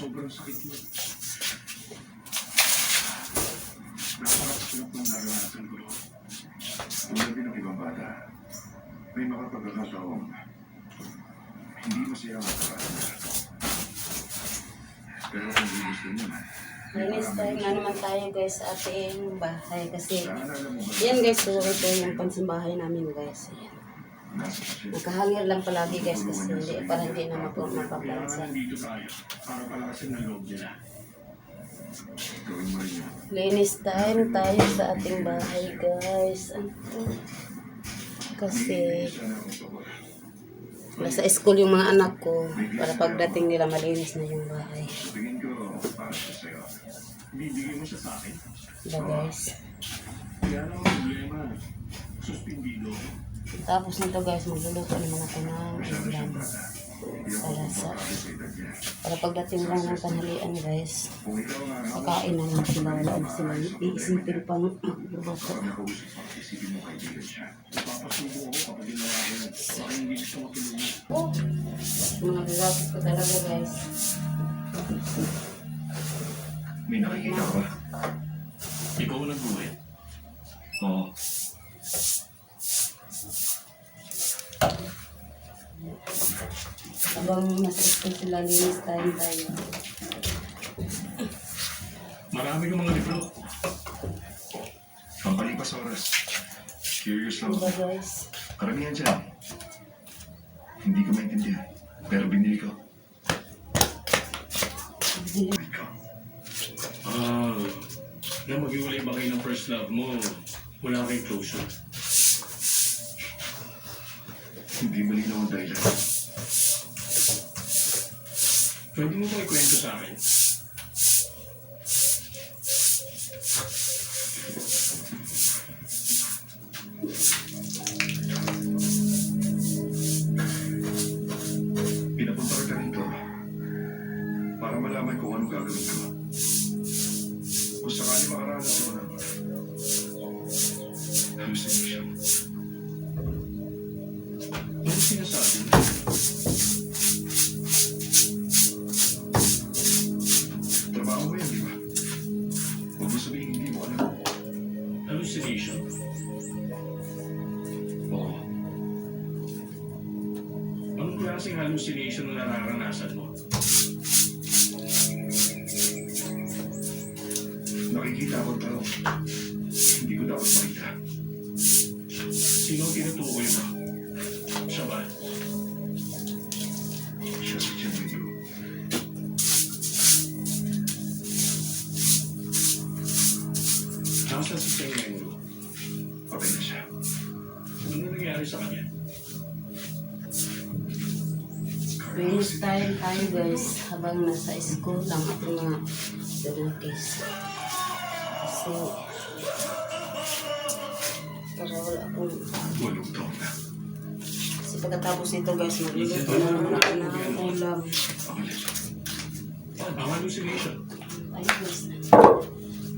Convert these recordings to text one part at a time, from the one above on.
sobrang sakit mo. Napakasarap ng naranasan ko. Tulad din ng ibang bata, may mga pagkakataong hindi masaya ang karanasan. Pero kung hindi gusto mo, Linis tayo na naman tayo guys sa ating bahay kasi yan guys, so ito yung pansimbahay namin guys. Ayan. Nakahangir lang palagi guys kasi hindi, para hindi na mapapansin. Linis time tayo sa ating bahay guys. Ano to? Kasi nasa school yung mga anak ko para pagdating nila malinis na yung bahay. Bibigay mo siya sa akin. Diba guys? Lang ang problema, suspindido. Tapos nito guys, magluluto naman ako ng ulam. kumapakali sa. Para pagdating lang ng tanghalian guys, kakain na lang sila. Wala na sila iisipin pang matulungan. Oh, mga gagastos ko talaga guys. May nakikita ka ba? Ikaw ang nag-uwi? Habang nasa school sila, linis time tayo. Marami kang mga libro. Pampalipas oras. Curious lang. Diba guys? Karamihan dyan. Hindi ko maintindihan. Pero binili ko. Bili- Ikaw. Ah, na maghiwalay ba kayo ng first love mo, wala kayong closure. Hindi malinaw ang dahilan. Pwede mo ba ikwento sa akin? Pinapunta kita rito para malaman kung anong gagawin ko. Kung sakali makaranas ako ng hallucination. Klaseng hallucination na nararanasan mo? Nakikita ko tao. Hindi ko dapat makita. Linis time tayo guys. Habang nasa school lang ako nga donakis. Kasi para wala akong na. Kasi pagkatapos nito guys, magluluto na naman ako ng ulam. Pakalit. Ang hallucination. Ay guys,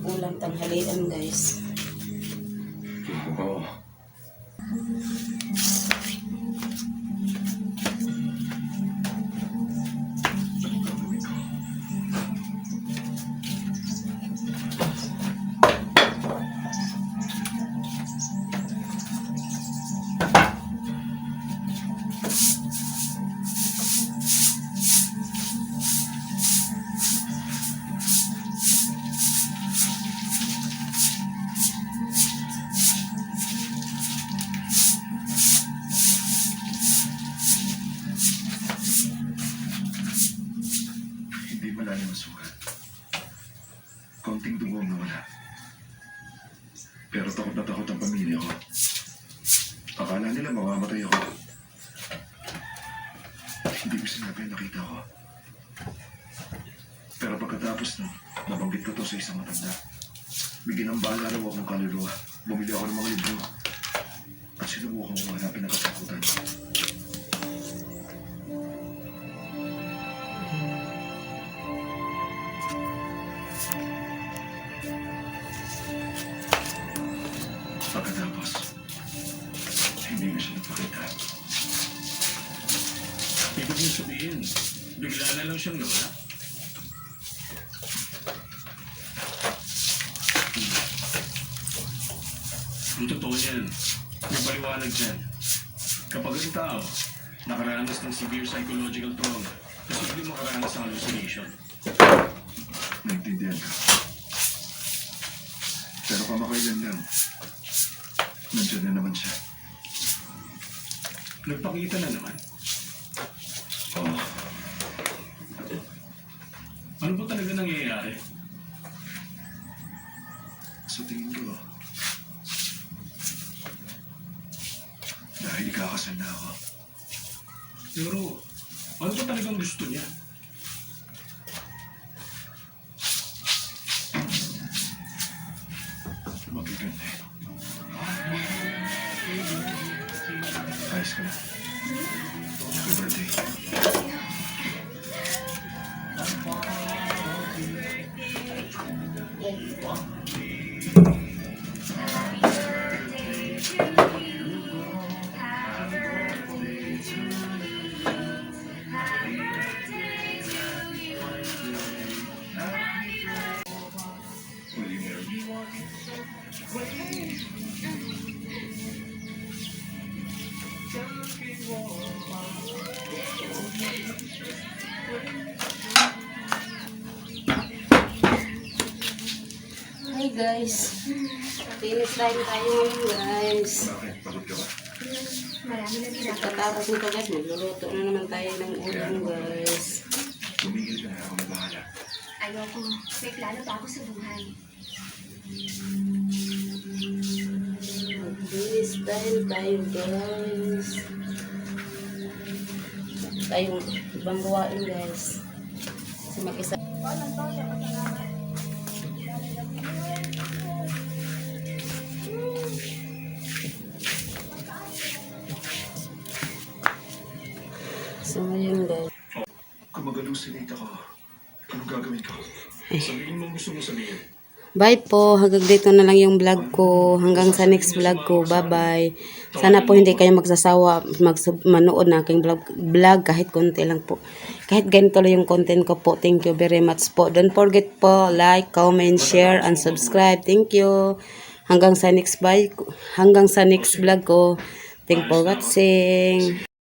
ulam tanghalian guys. Oo. Hindi malalim ang sugat. Konting dugo ang nawala. Pero takot na takot ang pamilya ko. Akala nila mamamatay ako. Hindi ko sinabi ang nakita ko. Pero pagkatapos nun, nabanggit ko to sa isang matanda. Bigyan ng bala raw akong kaluluwa. Bumili ako ng mga libro. At sinubukan ko hanapin ang katakutan. Bigla na lang siyang nawala. Ang totoo niyan, may paliwanag dyan. Kapag ang tao nakaranas ng severe psychological trauma, posibleng makaranas ng hallucination. Naintindihan ka. Pero kamakailan lang, nandiyan na naman siya. Nagpakita na naman. Ano ba talaga nangyayari? Sa tingin ko, dahil ikakasal na ako, Pero, ano ba talagang gusto niya? Guys. Finish time tayo ngayon guys. Bakit? Pagod ka ba? Marami na ginagawa. Pagkatapos nito guys, magluluto na naman tayo ng ulam guys. Tumigil ka na ako na bahala. Ayoko. May plano pa ako sa buhay. Finish time tayo guys. Tayong ibang gawain guys. Kasi mag-isa. So ngayon guys. Kung mag-hallucinate ako, anong gagawin ko? Sabihin mo gusto mo sabihin. Bye po. Hanggang dito na lang yung vlog ko. Hanggang sa next vlog ko. Bye-bye. Sana po hindi kayo magsasawa mag manood na aking vlog, vlog kahit konti lang po. Kahit ganito lang yung content ko po. Thank you very much po. Don't forget po, like, comment, share, and subscribe. Thank you. Hanggang sa next bye, hanggang sa next vlog ko. Thank you for watching.